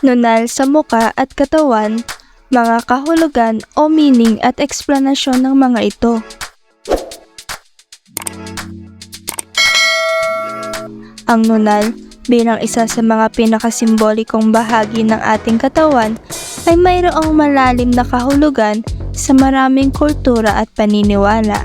nunal sa muka at katawan, mga kahulugan o meaning at eksplanasyon ng mga ito. Ang nunal bilang isa sa mga pinakasimbolikong bahagi ng ating katawan ay mayroong malalim na kahulugan sa maraming kultura at paniniwala.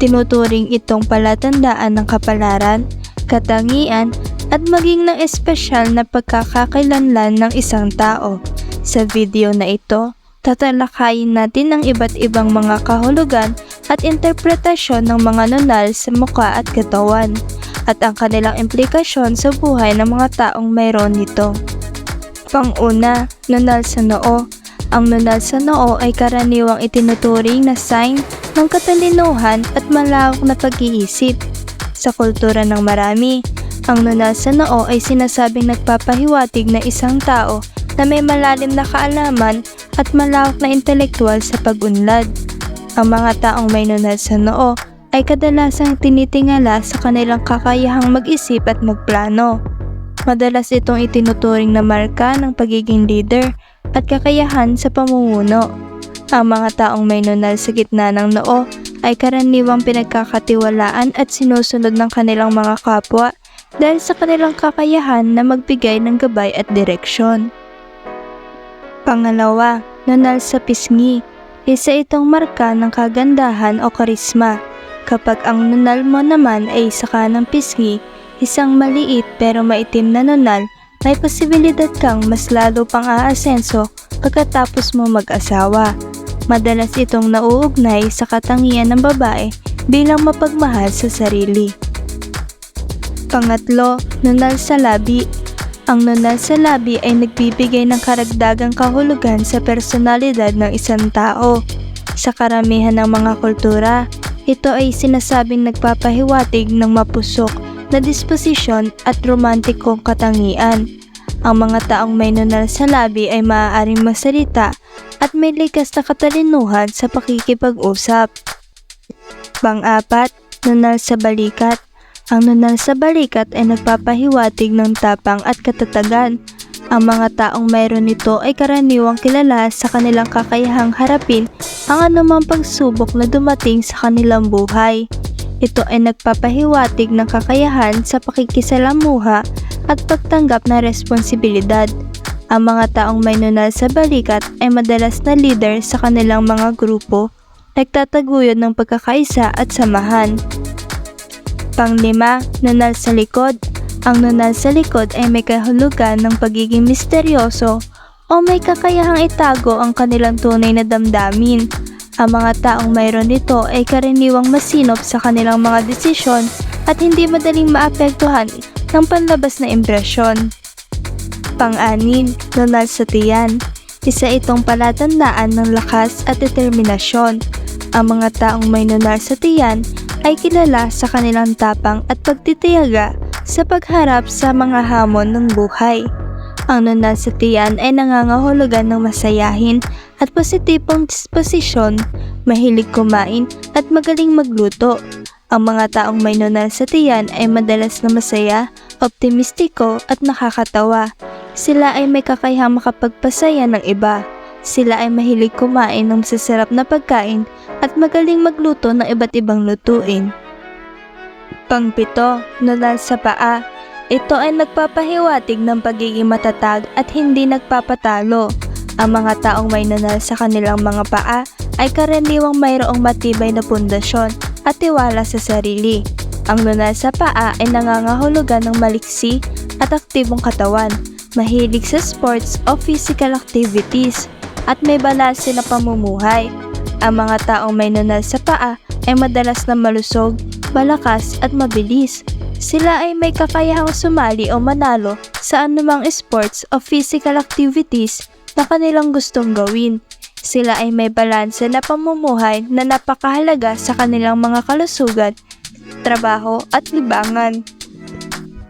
Tinuturing itong palatandaan ng kapalaran, katangian at maging ng espesyal na pagkakakilanlan ng isang tao. Sa video na ito, tatalakayin natin ang iba't ibang mga kahulugan at interpretasyon ng mga nunal sa mukha at katawan at ang kanilang implikasyon sa buhay ng mga taong mayroon nito. Panguna, nunal sa noo. Ang nunal sa noo ay karaniwang itinuturing na sign ng katalinuhan at malawak na pag-iisip. Sa kultura ng marami, ang nunal sa noo ay sinasabing nagpapahiwatig na isang tao na may malalim na kaalaman at malawak na intelektual sa pag-unlad. Ang mga taong may nunal sa noo ay kadalasang tinitingala sa kanilang kakayahang mag-isip at magplano. Madalas itong itinuturing na marka ng pagiging leader at kakayahan sa pamumuno. Ang mga taong may nunal sa gitna ng noo ay karaniwang pinagkakatiwalaan at sinusunod ng kanilang mga kapwa dahil sa kanilang kakayahan na magbigay ng gabay at direksyon. Pangalawa, nunal sa pisngi. Isa itong marka ng kagandahan o karisma. Kapag ang nunal mo naman ay isa ka ng pisngi, isang maliit pero maitim na nunal, may posibilidad kang mas lalo pang aasenso pagkatapos mo mag-asawa. Madalas itong nauugnay sa katangian ng babae bilang mapagmahal sa sarili. Pangatlo, nunal sa labi. Ang nunal sa labi ay nagbibigay ng karagdagang kahulugan sa personalidad ng isang tao. Sa karamihan ng mga kultura, ito ay sinasabing nagpapahiwatig ng mapusok na disposisyon at romantikong katangian. Ang mga taong may nunal sa labi ay maaaring masalita at may likas na katalinuhan sa pakikipag-usap. Pang-apat, nunal sa balikat. Ang nunal sa balikat ay nagpapahiwatig ng tapang at katatagan. Ang mga taong mayroon nito ay karaniwang kilala sa kanilang kakayahang harapin ang anumang pagsubok na dumating sa kanilang buhay. Ito ay nagpapahiwatig ng kakayahan sa pakikisalamuha at pagtanggap ng responsibilidad. Ang mga taong may nunal sa balikat ay madalas na leader sa kanilang mga grupo, nagtataguyod ng pagkakaisa at samahan. Panglima, nunal sa likod. Ang nunal sa likod ay may kahulugan ng pagiging misteryoso o may kakayahang itago ang kanilang tunay na damdamin. Ang mga taong mayroon nito ay karaniwang masinop sa kanilang mga desisyon at hindi madaling maapektuhan ng panlabas na impresyon. Pang-anin, nunal sa tiyan. Isa itong palatandaan ng lakas at determinasyon. Ang mga taong may nunal sa tiyan ay kilala sa kanilang tapang at pagtitiyaga sa pagharap sa mga hamon ng buhay. Ang nunal sa tiyan ay nangangahulugan ng masayahin at positibong disposisyon, mahilig kumain at magaling magluto. Ang mga taong may nunal sa tiyan ay madalas na masaya, optimistiko at nakakatawa. Sila ay may kakayahang makapagpasaya ng iba. Sila ay mahilig kumain ng masasarap na pagkain at magaling magluto ng iba't ibang lutuin. Pangpito, nunal sa paa. Ito ay nagpapahiwatig ng pagiging matatag at hindi nagpapatalo. Ang mga taong may nunal sa kanilang mga paa ay karaniwang mayroong matibay na pundasyon at tiwala sa sarili. Ang nunal sa paa ay nangangahulugan ng maliksi at aktibong katawan, mahilig sa sports o physical activities, at may balanse na pamumuhay. Ang mga taong may nunal sa paa ay madalas na malusog, malakas at mabilis. Sila ay may kakayahang sumali o manalo sa anumang sports o physical activities na kanilang gustong gawin. Sila ay may balanse na pamumuhay na napakahalaga sa kanilang mga kalusugan, trabaho at libangan.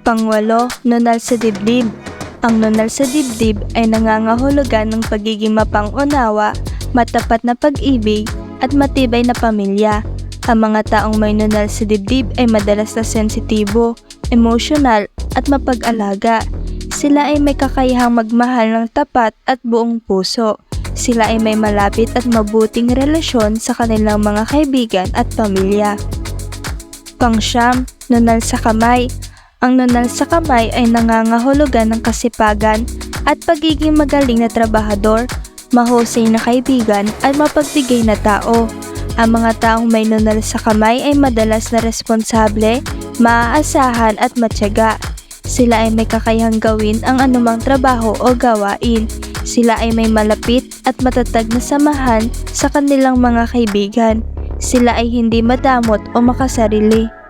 Pangwalo, nunal sa dibdib. Ang nunal sa dibdib ay nangangahulugan ng pagiging mapang-unawa, matapat na pag-ibig, at matibay na pamilya. Ang mga taong may nunal sa dibdib ay madalas na sensitibo, emosyonal, at mapag-alaga. Sila ay may kakayahang magmahal ng tapat at buong puso. Sila ay may malapit at mabuting relasyon sa kanilang mga kaibigan at pamilya. Pangsyam, nunal sa kamay. Ang nunal sa kamay ay nangangahulugan ng kasipagan at pagiging magaling na trabahador, mahusay na kaibigan at mapagbigay na tao. Ang mga taong may nunal sa kamay ay madalas na responsable, maaasahan at matyaga. Sila ay may kakayahang gawin ang anumang trabaho o gawain. Sila ay may malapit at matatag na samahan sa kanilang mga kaibigan. Sila ay hindi madamot o makasarili.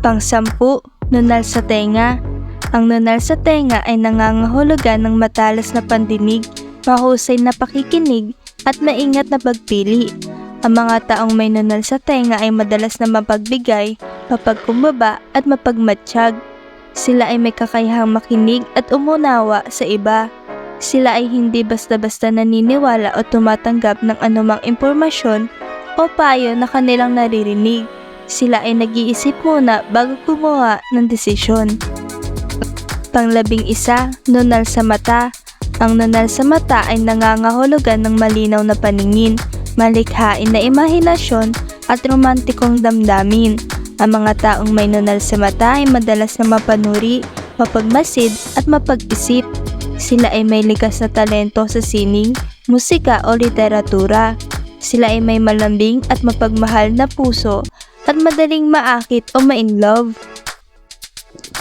Pangsampu, nunal sa tenga. Ang nunal sa tenga ay nangangahulugan ng matalas na pandinig, mahusay na pakikinig at maingat na pagpili. Ang mga taong may nunal sa tenga ay madalas na mapagbigay, mapagkumbaba at mapagmatsyag. Sila ay may kakayahang makinig at umunawa sa iba. Sila ay hindi basta-basta naniniwala o tumatanggap ng anumang impormasyon o payo na kanilang naririnig. Sila ay nag-iisip muna bago gumawa ng desisyon. Panglabing isa, nunal sa mata. Ang nunal sa mata ay nangangahulugan ng malinaw na paningin, malikhain na imahinasyon at romantikong damdamin. Ang mga taong may nunal sa mata ay madalas na mapanuri, mapagmasid at mapag-isip. Sila ay may likas na talento sa sining, musika o literatura. Sila ay may malambing at mapagmahal na puso at madaling maakit o ma-inlove.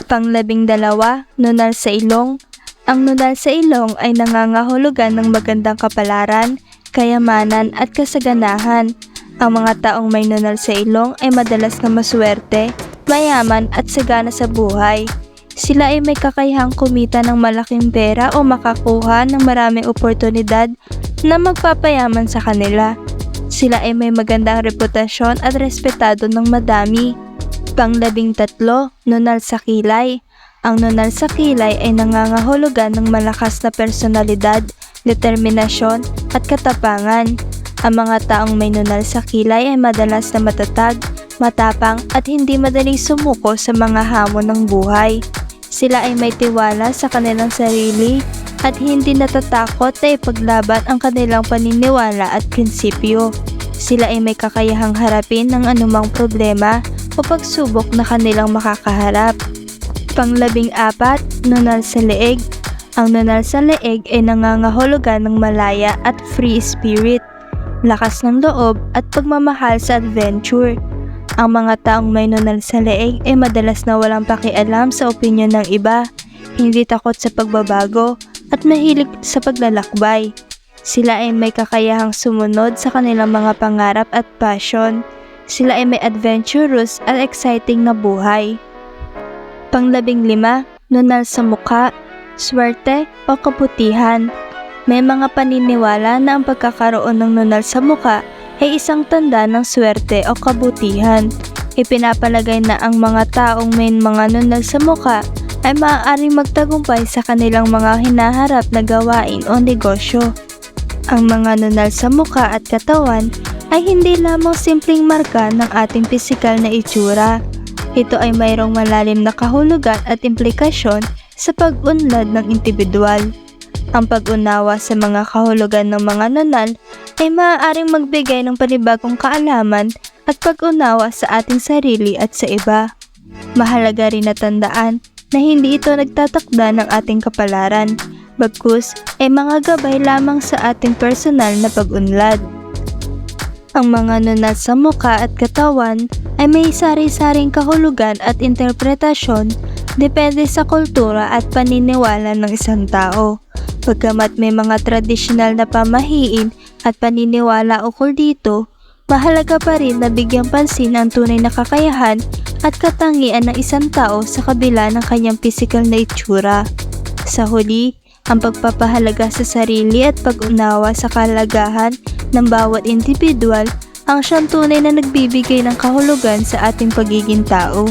Panglabing dalawa, nunal sa ilong. Ang nunal sa ilong ay nangangahulugan ng magandang kapalaran, kayamanan at kasaganahan. Ang mga taong may nunal sa ilong ay madalas na maswerte, mayaman at sagana sa buhay. Sila ay may kakayahang kumita ng malaking pera o makakuha ng maraming oportunidad na magpapayaman sa kanila. Sila ay may magandang reputasyon at respetado ng madami. Panglabing tatlo, nunal sa kilay. Ang nunal sa kilay ay nangangahulugan ng malakas na personalidad, determinasyon at katapangan. Ang mga taong may nunal sa kilay ay madalas na matatag, matapang at hindi madaling sumuko sa mga hamon ng buhay. Sila ay may tiwala sa kanilang sarili at hindi natatakot na ipaglaban ang kanilang paniniwala at prinsipyo. Sila ay may kakayahang harapin ng anumang problema o pagsubok na kanilang makakaharap. Panglabing apat, nunal sa leeg. Ang nunal sa leeg ay nangangahulugan ng malaya at free spirit, lakas ng loob at pagmamahal sa adventure. Ang mga taong may nunal sa leeg ay madalas na walang pakialam sa opinyon ng iba, hindi takot sa pagbabago at mahilig sa paglalakbay. Sila ay may kakayahang sumunod sa kanilang mga pangarap at passion. Sila ay may adventurous at exciting na buhay. Panglabing lima, nunal sa mukha, swerte o kabutihan. May mga paniniwala na ang pagkakaroon ng nunal sa mukha ay isang tanda ng swerte o kabutihan. Ipinapalagay na ang mga taong may mga nunal sa mukha ay maaaring magtagumpay sa kanilang mga hinaharap na gawain o negosyo. Ang mga nunal sa mukha at katawan ay hindi lamang simpleng marka ng ating pisikal na itsura. Ito ay mayroong malalim na kahulugan at implikasyon sa pag-unlad ng individual. Ang pag-unawa sa mga kahulugan ng mga nunal ay maaaring magbigay ng panibagong kaalaman at pag-unawa sa ating sarili at sa iba. Mahalaga rin na tandaan na hindi ito nagtatakda ng ating kapalaran, bagkus ay mga gabay lamang sa ating personal na pag-unlad. Ang mga nunal sa muka at katawan ay may sari-saring kahulugan at interpretasyon depende sa kultura at paniniwala ng isang tao. Pagkamat may mga tradisyonal na pamahiin at paniniwala ukol dito, mahalaga pa rin na bigyang pansin ang tunay na kakayahan at katangian ng isang tao sa kabila ng kanyang pisikal na itsura. Sa huli, ang pagpapahalaga sa sarili at pag-unawa sa kalagahan ng bawat individual ang siyang tunay na nagbibigay ng kahulugan sa ating pagiging tao.